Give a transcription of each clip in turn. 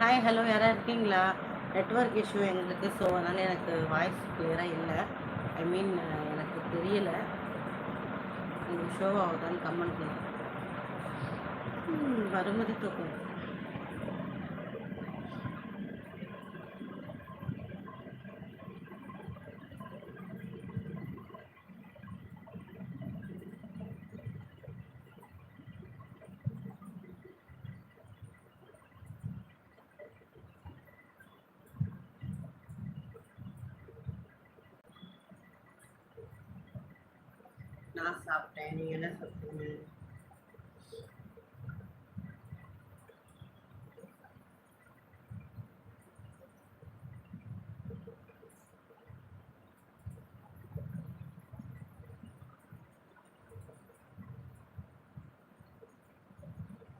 Hi hello யாராவது இருக்கீங்களா? Network issue எங்களுக்கு ஸோ அதனால் எனக்கு வாய்ஸ் கிளியராக இல்லை. ஐ மீன் எனக்கு தெரியல. உங்களுக்கு ஷோ ஆகுதான்னு கமெண்ட் பண்ணு ம், தொகை நான் சாப்பிட்டேன். நீங்கள் என்ன சாப்பிட்டீங்க?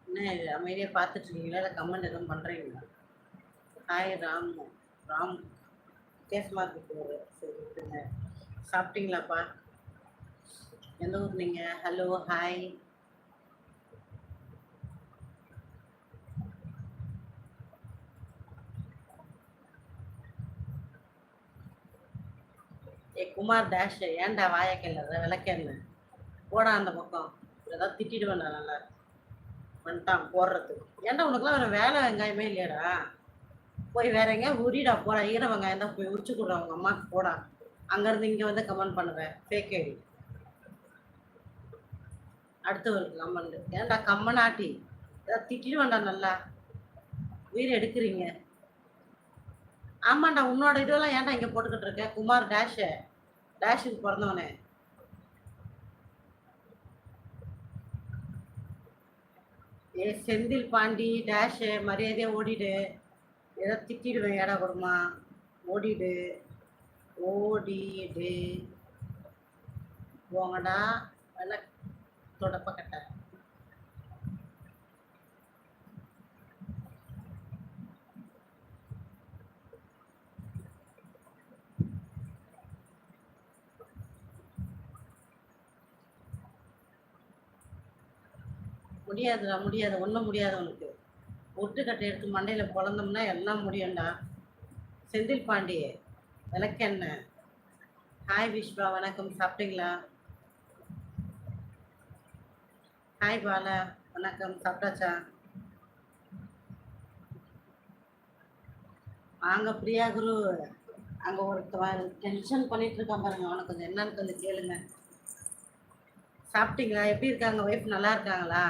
என்ன இது? அமைதியாக பார்த்துட்டு இருக்கீங்களா இல்லை கமெண்ட் எதுவும் பண்ணுறீங்களா ஹாய் ராம். ராம். வித்தியாசமாக இருக்கு சரி சாப்பிட்டீங்களாப்பா? எந்த ஊர் நீங்கள் ஹலோ ஹாய் ஏ குமார் டேஷ் ஏன்டா வாய கிளற? விளக்கேன்னு போடா அந்த பக்கம். ஏதாவது திட்டிடுவேன் நான் நல்லா. வந்துட்டான் போடுறதுக்கு. ஏன்டா உனக்குலாம் வேறு வேலை வெங்காயமே இல்லையாடா? போய் வேற எங்கேயா உரிடா போடா. ஈர வெங்காயம் தான் போய் உரிச்சு கொடுறா உங்கள் அம்மாவுக்கு போடா. அங்கேருந்து இங்கே வந்து கமெண்ட் பண்ணுவேன். ஃபேக் ஐடி அடுத்து ஒரு ஏன்டா ஏன்டா கம்மனாட்டி? ஏதாவது திட்டிடுவேன்டா நல்லா. உயிர் எடுக்கிறீங்க. ஆமாண்டா உன்னோட இதெல்லாம் ஏன்டா இங்கே போட்டுக்கிட்டு இருக்க? குமார் டேஷு டேஷுக்கு பிறந்தவனே. ஏ செந்தில் பாண்டி டேஷு மரியாதையாக ஓடிடு. ஏதோ திட்டிடுவேன் ஏடா கொடுமா ஓடிடு. ஓடிடு. போங்கடா. வெள்ள தொடப்பக்கட்டை முடியாதுடா முடியாது. ஒன்றும் முடியாது உனக்கு. ஒட்டுக்கட்டை எடுத்து மண்டையில் பொழந்தோம்னா எல்லாம் முடியும்டா. செந்தில் பாண்டி விளக்கெண்ண ஹாய் விஸ்வா வணக்கம். சாப்பிட்டீங்களா? ஹாய் பாலா வணக்கம். சாப்பிட்டாச்சா? வாங்க பிரியா குரு. அங்கே ஒருத்தவன் டென்ஷன் பண்ணிட்டு இருக்கான் பாருங்க. அவனுக்கு கொஞ்சம் என்னன்னு கொஞ்சம் கேளுங்க. சாப்பிட்டீங்களா? எப்படி இருக்காங்க? ஒய்ஃப் நல்லா இருக்காங்களா?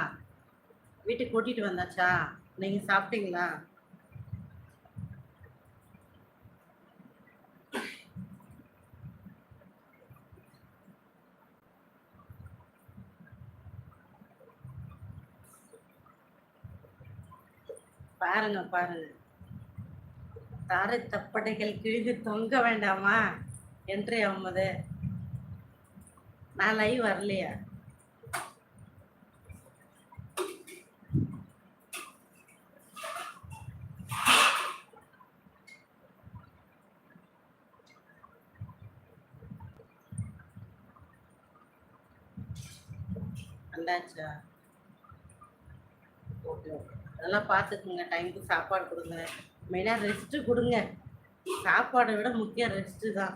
வீட்டுக்கு கூட்டிட்டு வந்தாச்சா? நீங்க சாப்பிட்டீங்களா? பாருங்க பாருங்க. தாரை தப்படைகள் கிழிந்து தொங்க வேண்டாமா? என்று அம்மது நான் லைவ் வரலையா? வந்தாச்சா? Okay okay. அதெல்லாம் பார்த்துக்குங்க டைமுக்கு சாப்பாடு கொடுங்க. மெயினாக ரெஸ்ட்டு கொடுங்க. சாப்பாடை விட முக்கியம் ரெஸ்ட்டு தான்.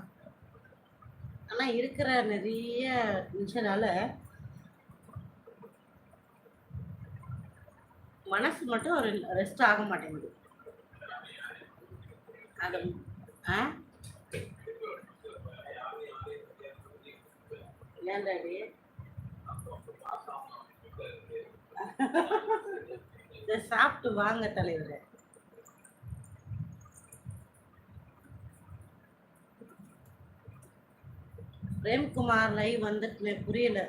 ஆனால் இருக்கிற நிறைய நிமிஷனால மனசு மட்டும் ரெஸ்ட் ஆக மாட்டேங்குது. அது ஆ? ஏன்டாடி இதை சாப்பிட்டு வாங்க தலைவரே. பிரேம்குமார் லைவ் வந்துட்டுமே புரியல.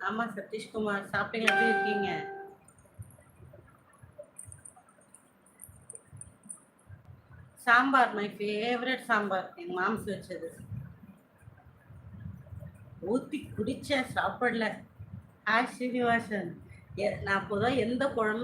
ஆமா சதீஷ்குமார் சாப்பிட்டீங்க எப்படி இருக்கீங்க? Sambar my favourite sambar. எங்கள் மாம்ஸ் வச்சது. ஊற்றி குடித்தேன் சாப்பிடல. ஆ ஸ்ரீனிவாசன் எ- நான் பொதுவாக எந்த குழம்பு